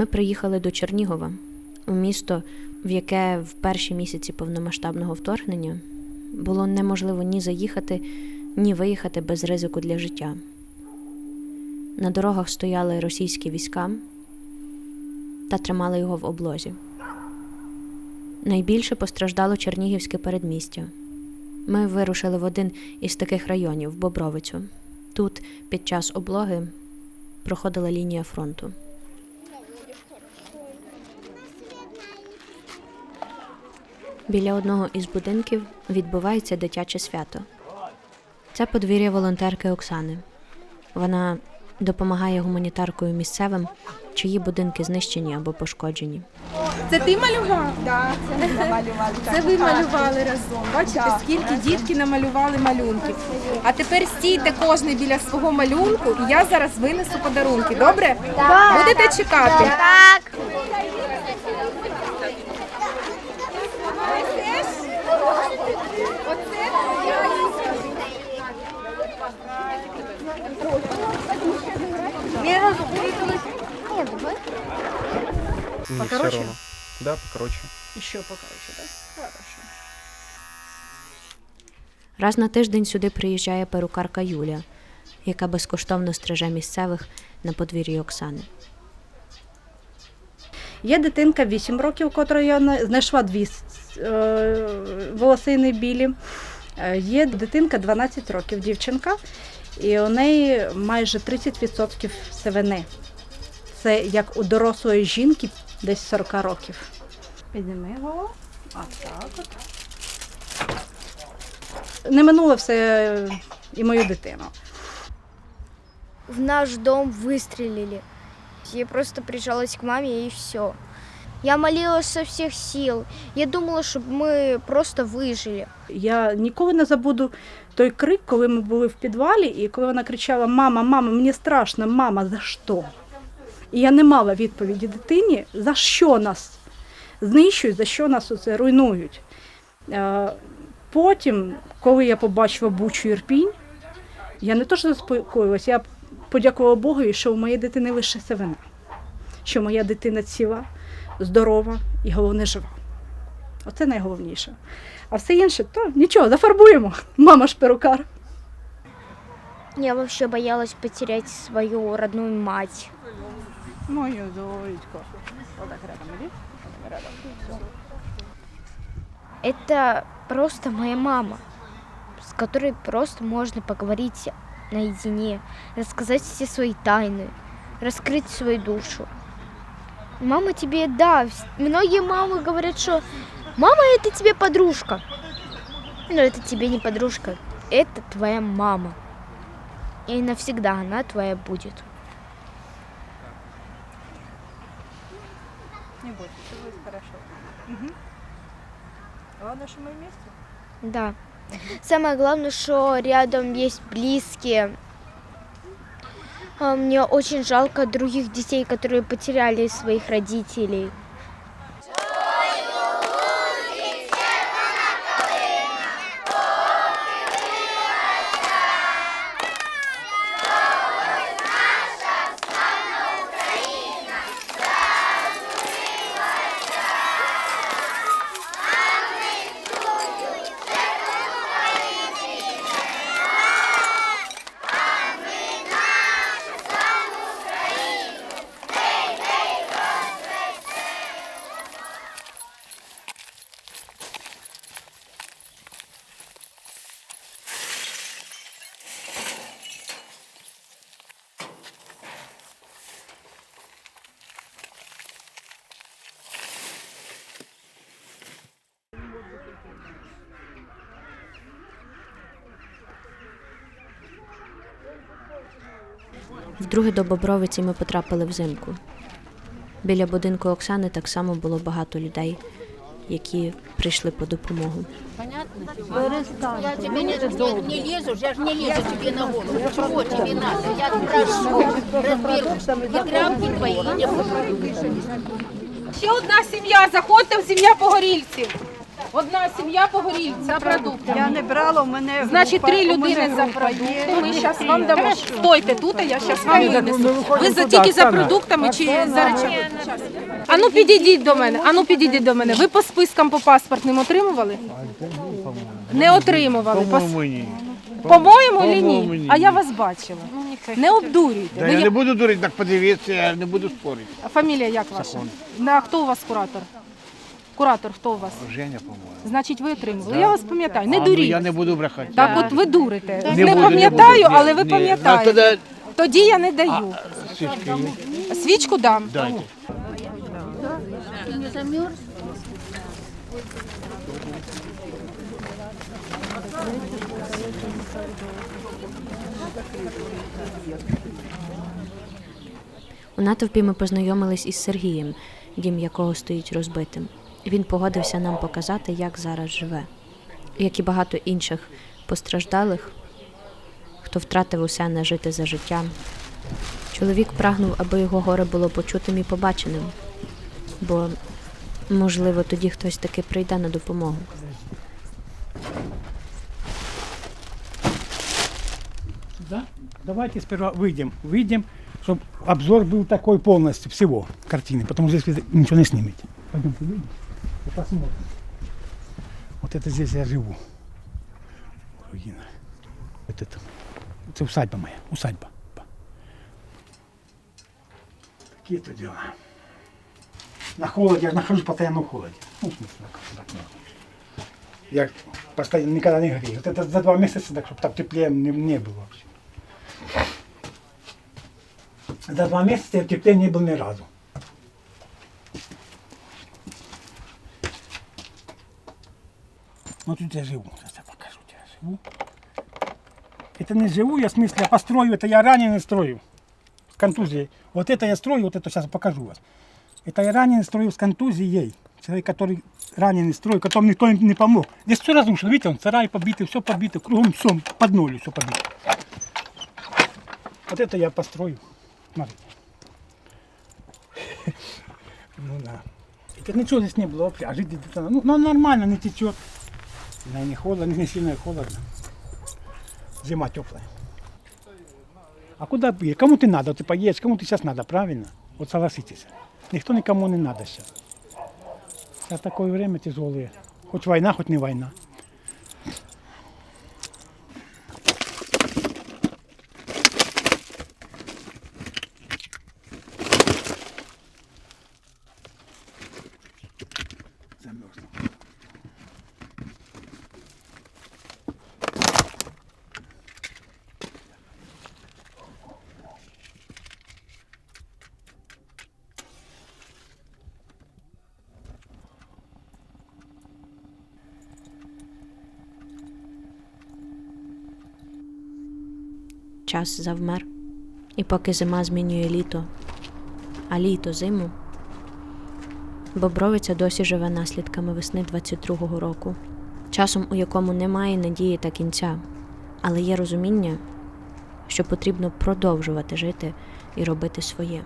Ми приїхали до Чернігова, у місто, в яке в перші місяці повномасштабного вторгнення було неможливо ні заїхати, ні виїхати без ризику для життя. На дорогах стояли російські війська та тримали його в облозі. Найбільше постраждало Чернігівське передмістя. Ми вирушили в один із таких районів Бобровицю. Тут під час облоги проходила лінія фронту. Біля одного із будинків відбувається дитяче свято. Це подвір'я волонтерки Оксани. Вона допомагає гуманітаркою місцевим, чиї будинки знищені або пошкоджені. Це ти малював? Да, це ми намалювали. Це ви малювали разом. Бачите, скільки дітки намалювали малюнків. А тепер стійте кожний біля свого малюнку, і я зараз винесу подарунки. Добре? Будете чекати? Так. Мне все равно. Да, покороче. Ще покажу, так? Хорошо. Раз на тиждень сюди приїжджає перукарка Юля, яка безкоштовно стриже місцевих на подвір'ї Оксани. Є дитинка 8 років, котра я знайшла дві е, волосини білі. Е, Є дитинка 12 років, дівчинка, і у неї майже 30% сивини. Це як у дорослої жінки десь 40 років. Підніми голову. А так от. Не минуло все і мою дитину. В наш дом выстрелили. Я просто прижалась к маме и все. Я молилась со всех сил. Я думала, чтобы мы просто выжили. Я ніколи не забуду той крик, коли ми були в підвалі, і коли вона кричала: Мама, мама, мені страшно, мама, за що? І я не мала відповіді дитині, за що нас знищують, за що нас оце руйнують. Е, Потім, коли я побачила Бучу Ірпінь, я не то що заспокоїлася, я подякувала Богу, що у моєї дитини лише сивина, що моя дитина ціла, здорова і головне жива. Оце найголовніше. А все інше, то нічого, зафарбуємо. Мама ж перукар. Я вообще боялась потерять свою родную мать. Мою дочку. Отак рядом іди. Это просто моя мама, с которой просто можно поговорить наедине, рассказать все свои тайны, раскрыть свою душу. Мама тебе, да, многие мамы говорят, что мама это тебе подружка. Но это тебе не подружка, это твоя мама. И навсегда она твоя будет. Не бойся, все буде хорошо. Угу. Главное, що ми вместе. Да. Самое главное, что рядом есть близкие. А, Мне очень жалко других детей, которые потеряли своих родителей. Вдруге до Бобровиці ми потрапили взимку. Біля будинку Оксани так само було багато людей, які прийшли по допомогу. Я тебе не, не, не лезу, я же не лезу тебе на голову. Чего тебе надо? Я прошу, разберусь. И твои не. Ще одна сім'я, заходьте в сім'я погорільців. Одна сім'я погоріль за продукти. Я не брала, у мене Значить, три людини за продукти. Ми зараз вам дамо. Стойте тут, а я зараз вам винесу. Ви за тільки за продуктами чи за речами? А ну підійдіть до мене. А ну підійдіть до мене. Ви по спискам по паспортним отримували? Не отримували. По-моєму, ні. Чи ні? А я вас бачила. Не обдурюйте. Да, Ви я є- не буду дурити, так подивитися, я не буду спорити. А Фамілія як ваша? На хто у вас куратор? Куратор, хто у вас? Женя, по-моєму. Значить, ви отримували. Я вас пам'ятаю. Не А, ну, дуріть. я не буду брехати. Так, от ви дурите. Не Не, буду, не пам'ятаю, буду. але ви Ні, пам'ятаєте. ну, тоді- Тоді я не даю. Свічки є? Свічку дам. Дайте. Не замерз? У натовпі ми познайомились із Сергієм, дім якого стоїть розбитим. Він погодився нам показати, як зараз живе. Як і багато інших постраждалих, хто втратив усе не жити за життям. Чоловік прагнув, аби його горе було почутим і побаченим, бо, можливо, тоді хтось таки прийде на допомогу. Да? Давайте сперва выйдем, выйдем, чтобы обзор был такой полностью всего картины, потому что здесь вы ничего не снимете. Пойдемте выйдем и Посмотрим. Вот это здесь я живу. Руина. Вот это. Это усадьба моя, усадьба. Какие это дела? На холоде, я нахожусь постоянно в холоде. Ну, в смысле, так можно. Я постоянно никогда не грею. Вот это за два месяца, так чтобы так теплее не, не было вообще. За два месяца я в тепле не был ни разу. Вот тут я живу. Сейчас я покажу, я живу. Это не живу я, в смысле, я построю, это я раненый строю. С контузией. Вот это я строю, вот это сейчас покажу вас. Это я раненый строю с контузией. Человек, который раненый строю, которому никто не помог. Здесь все разрушено, видите, он сарай побитый, все побито, кругом все, под нолью все побито. Вот это я построю. Смотрите. Ну да. Это ничего здесь не было вообще, а жить где-то, ну, ну нормально, не течет. Да, не холодно, не сильно холодно. Зима теплая. А куда бы? Кому ты надо? Ты поедешь, кому ты сейчас надо, правильно? Вот согласитесь. Никто никому не надо сейчас. Сейчас такое время тяжелое. Хоть война, хоть не война. Час завмер, і поки зима змінює літо, а літо зиму, Бобровиця досі живе наслідками весни 22-го року, часом, у якому немає надії та кінця, але є розуміння, що потрібно продовжувати жити і робити своє.